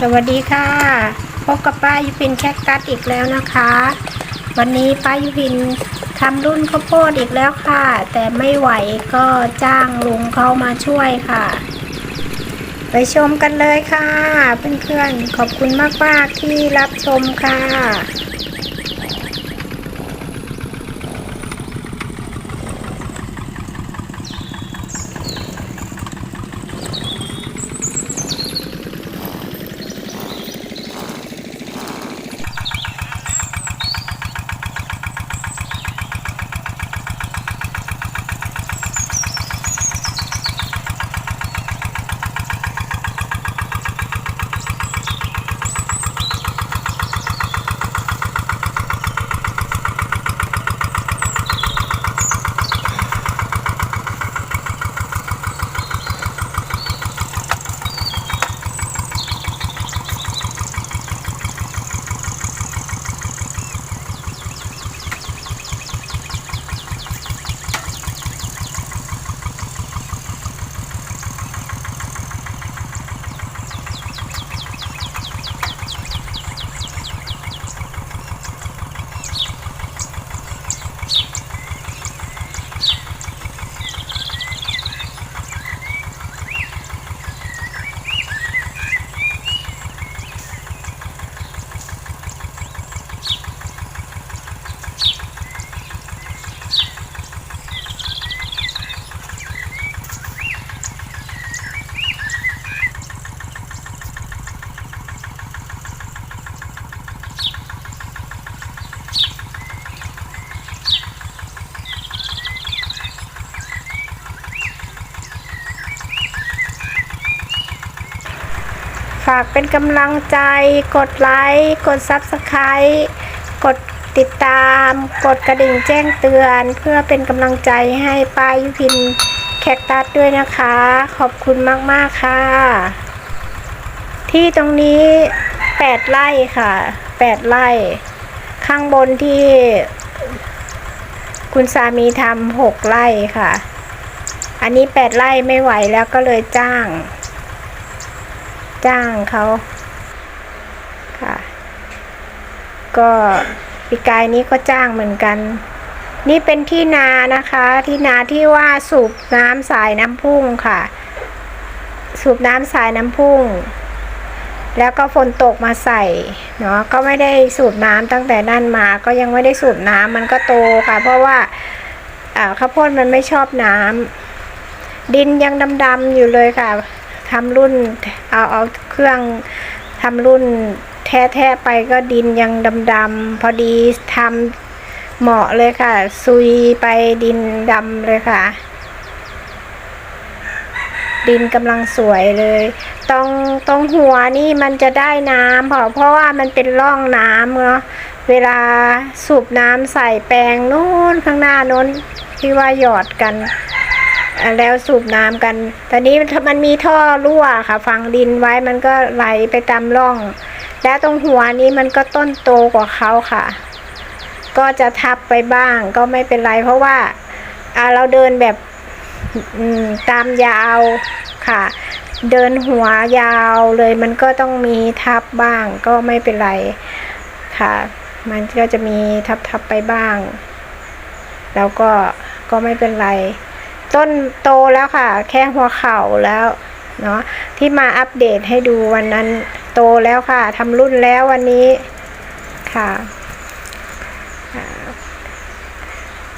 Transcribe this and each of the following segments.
สวัสดีค่ะพบกับป้ายุพินแคคตัสอีกแล้วนะคะ วันนี้ป้ายุพินทำรุ่นข้าวโพดอีกแล้วค่ะ แต่ไม่ไหวก็จ้างลุงเขามาช่วยค่ะ ไปชมกันเลยค่ะ เพื่อนๆขอบคุณมากๆที่รับชมค่ะ ฝากเป็นกำลังใจ กดไลค์ กด Subscribe กดติดตาม กดกระดิ่งแจ้งเตือน เพื่อเป็นกำลังใจให้ป้ายุพินแคคตัสด้วยนะคะ ขอบคุณมาก ๆ ค่ะ ที่ตรงนี้ 8 ไร่ค่ะ 8 ไร่ ข้างบนที่คุณสามีทำ6ไร่ค่ะ อันนี้8ไร่ไม่ไหวแล้วก็เลยจ้าง จ้างเขาค่ะ ก็ปีกายนี้ก็จ้างเหมือนกัน นี่เป็นที่นานะคะ ที่นาที่ว่าสูบน้ำสายน้ำพุ่งค่ะ สูบน้ำสายน้ำพุ่ง แล้วก็ฝนตกมาใส่เนาะก็ไม่ได้สูบน้ำตั้งแต่นั่นมา ก็ยังไม่ได้สูบน้ำมันก็โตค่ะ เพราะว่าอ่าข้าวโพดมันไม่ชอบน้ำดินยังดำๆอยู่เลยค่ะ ทำรุ่นเอาเอาเครื่องทำรุ่นแท้ๆไปก็ดินยังดำๆพอดีทำเหมาะเลยค่ะ ซุยไปดินดำเลยค่ะ ดินกำลังสวยเลยตรงตรงหัวนี่มันจะได้น้ำเพราะเพราะว่ามันเป็นร่องน้ำเนาะเวลาสูบน้ำใส่แปลงนู้นข้างหน้านู้นที่ว่าหยอดกัน แล้วสูบน้ำกัน ตอนนี้มันมีท่อรั่วค่ะ ฝังดินไว้มันก็ไหลไปตามร่อง แล้วตรงหัวนี้มันก็ต้นโตกว่าเขาค่ะ ก็จะทับไปบ้างก็ไม่เป็นไร เพราะว่าเราเดินแบบตามยาวค่ะ เดินหัวยาวเลยมันก็ต้องมีทับบ้างก็ไม่เป็นไรค่ะ มันก็จะมีทับทับไปบ้าง แล้วก็ก็ไม่เป็นไร ต้นโตแล้วค่ะ แค่หัวเข่าแล้วเนาะที่มาอัปเดตให้ดูวันนั้นโตแล้วค่ะทำรุ่นแล้ววันนี้ค่ะ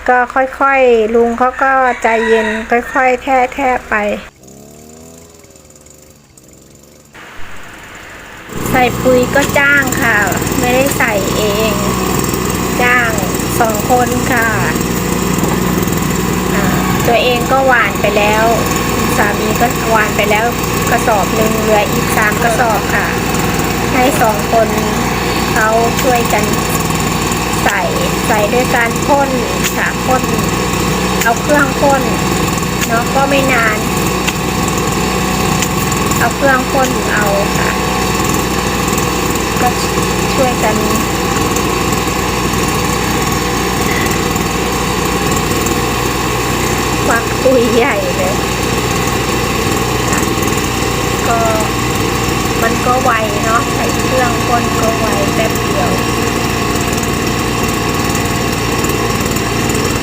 ก็ค่อยๆ ลุงเขาก็ใจเย็นค่อยๆ แท้แท้ๆไป ใส่ปุ๋ยก็จ้างค่ะ ไม่ได้ใส่เอง จ้างสองคนค่ะ ตัวเองก็หวานไปแล้ว สามีก็หวานไปแล้วกระสอบหนึ่งเหลืออีกสามกระสอบค่ะ ให้สองคนเขาช่วยกันใส่ใส่ด้วยการพ่นค่ะพ่นเอาเครื่องพ่นเนาะก็ไม่นาน เอาเครื่องพ่นเอาค่ะ ก็ช่วยกัน ควักปุยใหญ่เลยก็มันก็ไวเนาะใช้เครื่องพ่นก็ไวแป๊บเดียว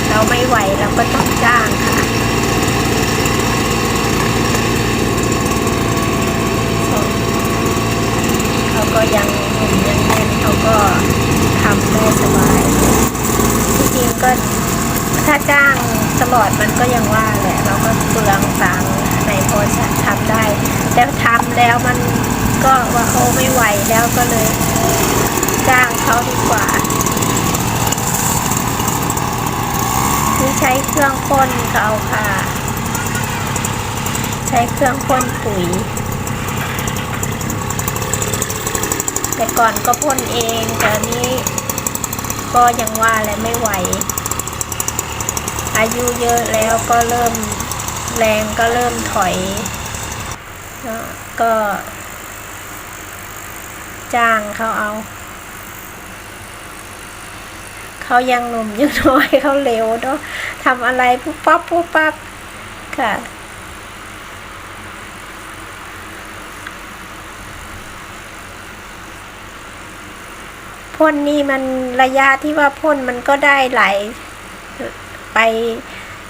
เราไม่ไหวเราก็ต้องจ้างค่ะเขาก็ยังหนุ่มยังแน่นเขาก็ทำได้สบายที่จริงก็ ถ้าจ้างตลอดมันก็ยังว่าแหละเราก็เปลืองตังค์ในพอจะทำได้ แต่ทำแล้วมันก็ว่าเขาไม่ไหวแล้วก็เลย จ้างเขาดีกว่าที่ใช้เครื่องพ่นเขาค่ะ ใช้เครื่องพ่นปุ๋ย แต่ก่อนก็พ่นเองแต่นี้ก็ยังว่าและไม่ไหว อายุเยอะแล้วก็เริ่มแรงก็เริ่มถอย ก็ จ้างเขาเอา เขายังหนุ่มยังน้อยเขาเร็วเนาะทำอะไรปุ๊บปั๊บปุ๊บปั๊บค่ะพ่นนี่มันระยะที่ว่าพ่นมันก็ได้หลาย ไป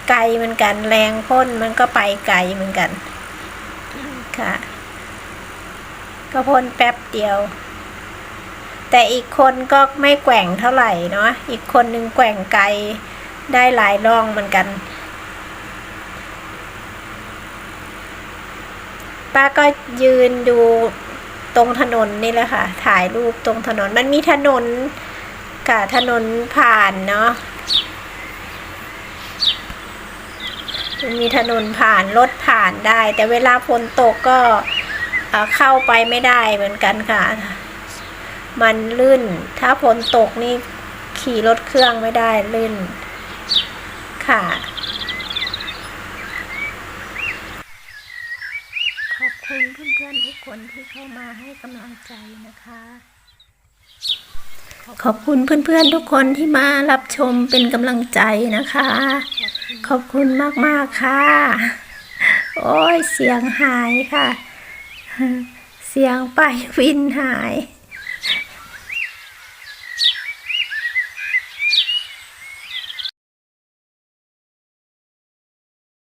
ไกลเหมือนกัน แรงพ่นมันก็ไปไกลเหมือนกัน ค่ะ ก็พ่นแป๊บเดียว แต่อีกคนก็ไม่แกว่งเท่าไหร่เนาะอีกคนนึงแกว่งไกลได้หลายร่องเหมือนกันป้าก็ยืนดูตรงถนนนี่แหละค่ะ ถ่ายรูปตรงถนนมันมีถนนกับถนนผ่านเนาะ มันมีถนนผ่านรถผ่านได้ แต่เวลาฝนตกก็เอ่อเข้าไปไม่ได้เหมือนกันค่ะ มันลื่น ถ้าฝนตกนี่ขี่รถเครื่องไม่ได้ลื่นค่ะ ขอบคุณเพื่อนๆทุกคนที่เข้ามาให้กำลังใจนะคะขอบคุณเพื่อนๆทุกคนที่มารับชมเป็นกำลังใจนะคะ ขอบคุณมาก ๆ ค่ะ โอ้ย เสียงหายค่ะ เสียงไปวินหาย